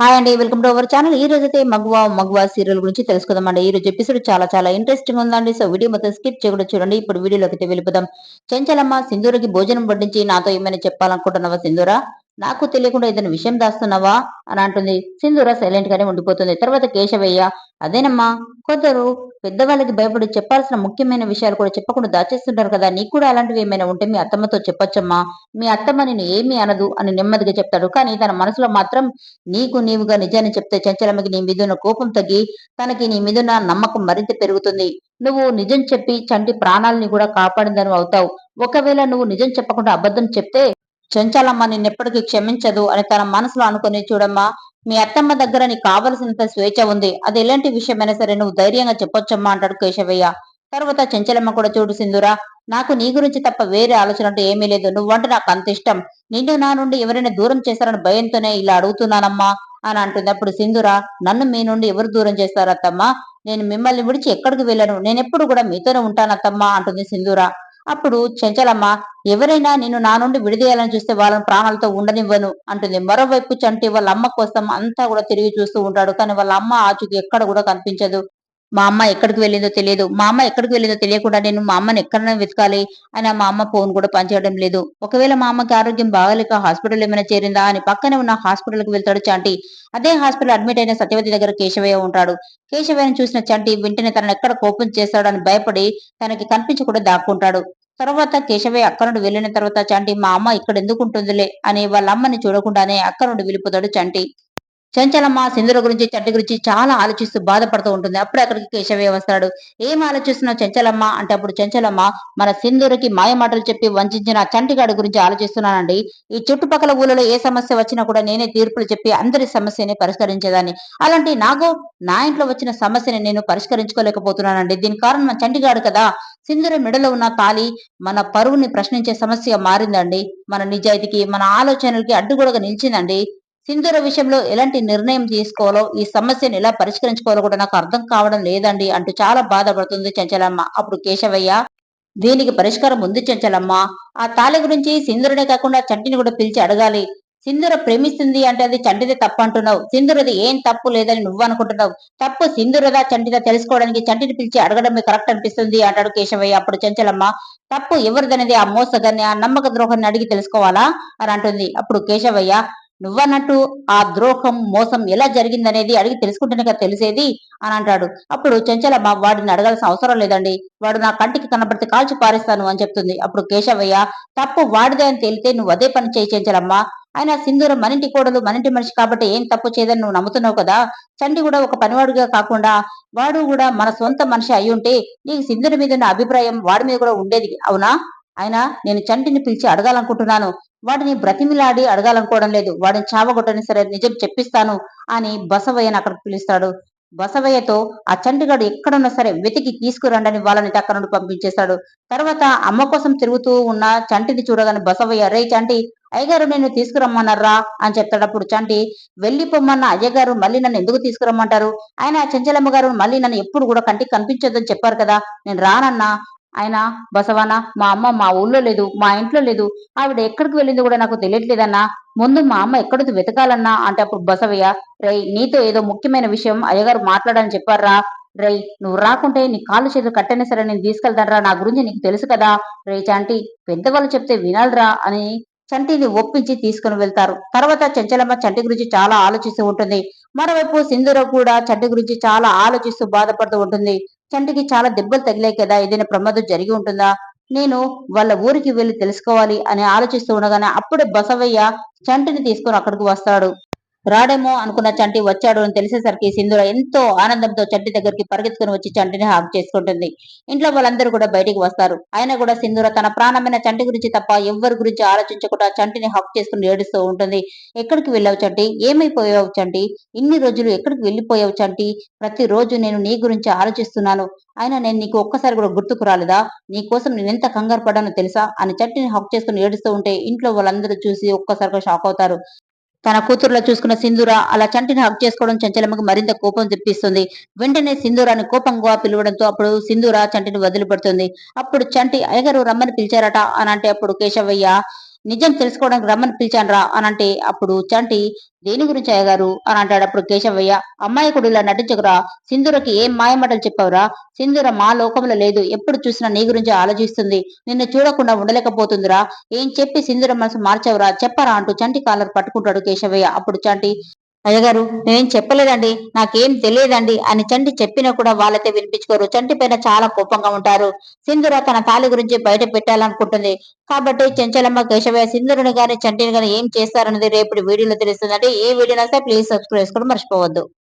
Hi అండి welcome to our channel ఈ రోజు అయితే మగువా మగువా సీరియల్ గురించి తెలుసుకుందామండి. ఈ రోజు ఎపిసోడ్ చాలా చాలా ఇంట్రెస్టింగ్ ఉందండి. సో వీడియో మొత్తం స్కిప్ చేయకుండా చూడండి. ఇప్పుడు వీడియోలోకి అయితే వెళ్ళిపోదాం. చెంచలమ్మ సింధూరకి భోజనం వడ్డించి నాతో ఏమైనా చెప్పాలనుకుంటున్నావా సింధూరా? నాకు తెలియకుండా ఇతను విషయం దాస్తున్నావా? అని అంటుంది. సింధూర సైలెంట్ గానే ఉండిపోతుంది. తర్వాత కేశవయ్య అదేనమ్మా కొందరు పెద్దవాళ్ళకి భయపడి చెప్పాల్సిన ముఖ్యమైన విషయాలు కూడా చెప్పకుండా దాచేస్తుంటారు కదా. నీకు కూడా అలాంటివి ఏమైనా ఉంటే మీ అత్తమ్మతో చెప్పొచ్చమ్మా. మీ అత్తమ్మ నేను ఏమీ అనదు అని నెమ్మదిగా చెప్తాడు. కానీ తన మనసులో మాత్రం నీకు నీవుగా నిజాన్ని చెప్తే చంచలమ్మకి నీ మీదున్న కోపం తగ్గి తనకి నీ మీదున్న నమ్మకం మరింత పెరుగుతుంది. నువ్వు నిజం చెప్పి చంటి ప్రాణాలని కూడా కాపాడిందని అవుతావు. ఒకవేళ నువ్వు నిజం చెప్పకుండా అబద్ధం చెప్తే చెంచాలమ్మ నిన్నెప్పటికీ క్షమించదు అని తన మనసులో అనుకుని చూడమ్మా మీ అత్తమ్మ దగ్గర నీకు కావలసినంత స్వేచ్ఛ ఉంది. అది ఎలాంటి విషయమైనా సరే నువ్వు ధైర్యంగా చెప్పొచ్చమ్మా అంటాడు కేశవయ్య. తర్వాత చెంచలమ్మ కూడా చూడు సింధురా నాకు నీ గురించి తప్ప వేరే ఆలోచన అంటూ ఏమీ లేదు. నువ్వంటే నాకు అంత ఇష్టం. నిన్ను నా నుండి ఎవరైనా దూరం చేస్తారని భయంతోనే ఇలా అడుగుతున్నానమ్మా అని అంటుంది. అప్పుడు సింధురా నన్ను మీ నుండి ఎవరు దూరం చేస్తారు నేను మిమ్మల్ని విడిచి ఎక్కడికి వెళ్ళను. నేనెప్పుడు కూడా మీతోనే ఉంటానత్తమ్మా అంటుంది సింధురా. అప్పుడు చెంచలమ్మ ఎవరైనా నిన్ను నా నుండి విడిదేయాలని చూస్తే వాళ్ళని ప్రాణాలతో ఉండనివ్వను అంటుంది. మరోవైపు చంటి వాళ్ళ అమ్మ కోసం అంతా కూడా తిరిగి చూస్తూ ఉంటాడు. కానీ వాళ్ళ అమ్మ ఆచూకి ఎక్కడ కూడా కనిపించదు. మా అమ్మ ఎక్కడికి వెళ్ళిందో తెలియదు. మా అమ్మ ఎక్కడికి వెళ్ళిందో తెలియకుండా నేను మా అమ్మని ఎక్కడైనా వెతకాలి అని మా అమ్మ ఫోన్ కూడా పనిచేయడం లేదు. ఒకవేళ మా అమ్మకి ఆరోగ్యం బాగాలేక హాస్పిటల్ ఏమైనా చేరిందా అని పక్కనే ఉన్న హాస్పిటల్కి వెళ్తాడు చంటి. అదే హాస్పిటల్ అడ్మిట్ అయిన సత్యవతి దగ్గర కేశవయ్య ఉంటాడు. కేశవయ్యను చూసిన చంటి వెంటనే తనను ఎక్కడ కోపం చేస్తాడని భయపడి తనకి కనిపించకుండా దాక్కుంటాడు. తర్వాత కేశవే అక్కనుడు వెళ్ళిన తర్వాత చంటి మా అమ్మ ఇక్కడ ఎందుకు ఉంటుందిలే అని వాళ్ళ అమ్మని చూడకుండానే అక్క నుండి వెళ్ళిపోతాడు చంటి. చంచలమ్మ సింధుర గురించి చంటి గురించి చాలా ఆలోచిస్తూ బాధపడుతూ ఉంటుంది. అప్పుడు అక్కడికి కేశవయ్య వస్తాడు. ఏం ఆలోచిస్తున్నావు చంచలమ్మ? అంటే అప్పుడు చంచలమ్మ మన సింధూరికి మాయమాటలు చెప్పి వంచిన చంటిగాడు గురించి ఆలోచిస్తున్నానండి. ఈ చుట్టుపక్కల ఊళ్ళలో ఏ సమస్య వచ్చినా కూడా నేనే తీర్పులు చెప్పి అందరి సమస్యని పరిష్కరించేదాన్ని. అలాంటి నాకు నా ఇంట్లో వచ్చిన సమస్యని నేను పరిష్కరించుకోలేకపోతున్నానండి. దీని కారణం చంటిగాడు కదా. సింధుర మెడలో ఉన్న తాలి మన పరువుని ప్రశ్నించే సమస్య మారిందండి. మన నిజాయితీకి మన ఆలోచనలకి అడ్డుగోడగా నిలిచిందండి. సింధూర విషయంలో ఎలాంటి నిర్ణయం తీసుకోవాలో ఈ సమస్యను ఎలా పరిష్కరించుకోవాలో కూడా నాకు అర్థం కావడం లేదండి అంటూ చాలా బాధపడుతుంది చంచలమ్మ. అప్పుడు కేశవయ్య దీనికి పరిష్కారం ఉంది చంచలమ్మ. ఆ తాళి గురించి సింధురనే కాకుండా చంటిని కూడా పిలిచి అడగాలి. సింధుర ప్రేమిస్తుంది అంటే అది చంటిదే తప్పు అంటున్నావు. సింధురది ఏం తప్పు లేదని నువ్వు అనుకుంటున్నావు. తప్పు సింధురదా చంటిదా తెలుసుకోవడానికి చంటిని పిలిచి అడగడమే కరెక్ట్ అనిపిస్తుంది అంటాడు కేశవయ్య. అప్పుడు చంచలమ్మ తప్పు ఎవరిదనేది? ఆ మోసగాన్ని ఆ నమ్మక ద్రోహాన్ని అడిగి తెలుసుకోవాలా? అని అంటుంది. అప్పుడు కేశవయ్య నువ్వన్నట్టు ఆ ద్రోహం మోసం ఎలా జరిగిందనేది అడిగి తెలుసుకుంటేనే తెలిసేది అని అంటాడు. అప్పుడు చెంచలమ్మ వాడిని అడగాల్సిన అవసరం లేదండి. వాడు నా కంటికి కనబడితే కాల్చి పారేస్తాను అని చెప్తుంది. అప్పుడు కేశవయ్య తప్పు వాడిదే అని తేలితే నువ్వు అదే పని చేయి చెంచలమ్మ. ఆయన సింధూరం మనింటి కోడలు మనింటి మనిషి కాబట్టి ఏం తప్పు చేయదని నువ్వు నమ్ముతున్నావు కదా? చండి కూడా ఒక పనివాడుగా కాకుండా వాడు కూడా మన సొంత మనిషి అయి ఉంటే నీకు సింధుని మీద ఉన్న అభిప్రాయం వాడి మీద కూడా ఉండేది. అవునా? ఆయన నేను చంటిని పిలిచి అడగాలనుకుంటున్నాను. వాడిని బ్రతిమిలాడి అడగాలనుకోవడం లేదు. వాడిని చావగొట్టని సరే నిజం చెప్పిస్తాను అని బసవయ్యను అక్కడికి పిలుస్తాడు. బసవయ్యతో ఆ చంటిగాడు ఎక్కడున్నా సరే వెతికి తీసుకురండని వాళ్ళని అక్కడ నుండి పంపించేశాడు తర్వాత అమ్మ కోసం తిరుగుతూ ఉన్న చంటిని చూడగానే బసవయ్య రే చంటి అయ్యగారు నేను తీసుకురమ్మన్నారా? అని చెప్తాడప్పుడు చంటి వెళ్ళిపోమ్మన్న అయ్యగారు మళ్ళీ నన్ను ఎందుకు తీసుకురమ్మంటారు? ఆయన చెంచలమ్మ గారు మళ్ళీ నన్ను ఎప్పుడు కూడా కంటికి కనిపించొద్దని చెప్పారు కదా. నేను రానన్నా ఆయన బసవన్న మా అమ్మ మా ఊళ్ళో లేదు మా ఇంట్లో లేదు. ఆవిడ ఎక్కడికి వెళ్ళింది కూడా నాకు తెలియట్లేదన్నా. ముందు మా అమ్మ ఎక్కడికి వెతకాలన్నా అంటే అప్పుడు బసవయ్య రై నీతో ఏదో ముఖ్యమైన విషయం అయ్యగారు మాట్లాడని చెప్పారా? రై నువ్వు రాకుంటే నీ కాళ్ళు చేతులు కట్టనే సరే నేను తీసుకెళ్తానరా నా గురించి నీకు తెలుసు కదా. రే చాంటి పెద్దవాళ్ళు చెప్తే వినాలిరా అని చంటిని ఒప్పించి తీసుకుని వెళ్తారు. తర్వాత చంచలమ్మ చంటి గురించి చాలా ఆలోచిస్తూ ఉంటుంది. మరోవైపు సింధూర కూడా చంటి గురించి చాలా ఆలోచిస్తూ బాధపడుతూ ఉంటుంది. చంటికి చాలా దెబ్బలు తగిలాయి కదా ఏదైనా ప్రమాదం జరిగి ఉంటుందా? నేను వాళ్ళ ఊరికి వెళ్ళి తెలుసుకోవాలి అని ఆలోచిస్తూ ఉండగానే అప్పుడే బసవయ్య చంటిని తీసుకుని అక్కడికి వస్తాడు. రాడేమో అనుకున్న చంటి వచ్చాడు అని తెలిసేసరికి సింధుర ఎంతో ఆనందంతో చంటి దగ్గరికి పరిగెత్తుకుని వచ్చి చంటిని హాక్ చేసుకుంటుంది. ఇంట్లో వాళ్ళందరూ కూడా బయటికి వస్తారు. ఆయన కూడా సింధుర తన ప్రాణమైన చంటి గురించి తప్ప ఎవ్వరి గురించి ఆలోచించకుండా చంటిని హాక్ చేసుకుని ఏడుస్తూ ఉంటుంది. ఎక్కడికి వెళ్ళావు చంటి? ఏమైపోయావు చంటి? ఇన్ని రోజులు ఎక్కడికి వెళ్ళిపోయావు చంటి? ప్రతిరోజు నేను నీ గురించి ఆలోచిస్తున్నాను. అయినా నేను నీకు ఒక్కసారి కూడా గుర్తుకు రాలేదా? నీ కోసం నేను ఎంత కంగారు పడ్డానో తెలుసా? అని చట్టిని హక్ చేసుకుని ఏడుస్తూ ఉంటే ఇంట్లో వాళ్ళందరూ చూసి ఒక్కసారిగా షాక్ అవుతారు. తన కూతురులో చూసుకున్న సింధూర అలా చంటిని హక్ చేసుకోవడం చంచలమ్మకు మరింత కోపం తెప్పిస్తుంది. వెంటనే సింధూరాన్ని కోపంగా పిలవడంతో అప్పుడు సింధూర చంటిని వదిలిపెడుతుంది. అప్పుడు చంటి అయ్యగారు రమ్మని పిలిచారట అని అంటే అప్పుడు కేశవయ్య నిజం తెలుసుకోవడానికి రమ్మని పిలిచాను రా అని అంటే అప్పుడు చంటి దేని గురించి అయ్యగారు? అని అంటాడు అప్పుడు కేశవయ్య. అమ్మాయి ఇలా నటించకురా? సింధురకి ఏం మాయమాటలు చెప్పావురా? సింధుర మా లోకంలో లేదు. ఎప్పుడు చూసినా నీ గురించి ఆలోచిస్తుంది. నిన్ను చూడకుండా ఉండలేకపోతుందిరా. ఏం చెప్పి సింధుర మనసు మార్చావురా? చెప్పరా అంటూ చంటి కాలర్ పట్టుకుంటాడు కేశవయ్య. అప్పుడు చంటి అయ్యగారు నేనేం చెప్పలేదండి. నాకేం తెలియదండి. అని చంటి చెప్పినా కూడా వాళ్ళైతే వినిపించుకోరు. చంటి పైన చాలా కోపంగా ఉంటారు. సింధుర తన తాళి గురించి బయట పెట్టాలనుకుంటుంది. కాబట్టి చెంచలమ్మ కేశవయ్య సింధురుని గాని చంటిని గాని ఏం చేస్తారన్నది రేపు వీడియోలో తెలుస్తుందంటే ఏ వీడియో నచ్చితే ప్లీజ్ సబ్స్క్రైబ్ చేసుకోవడం మర్చిపోవద్దు.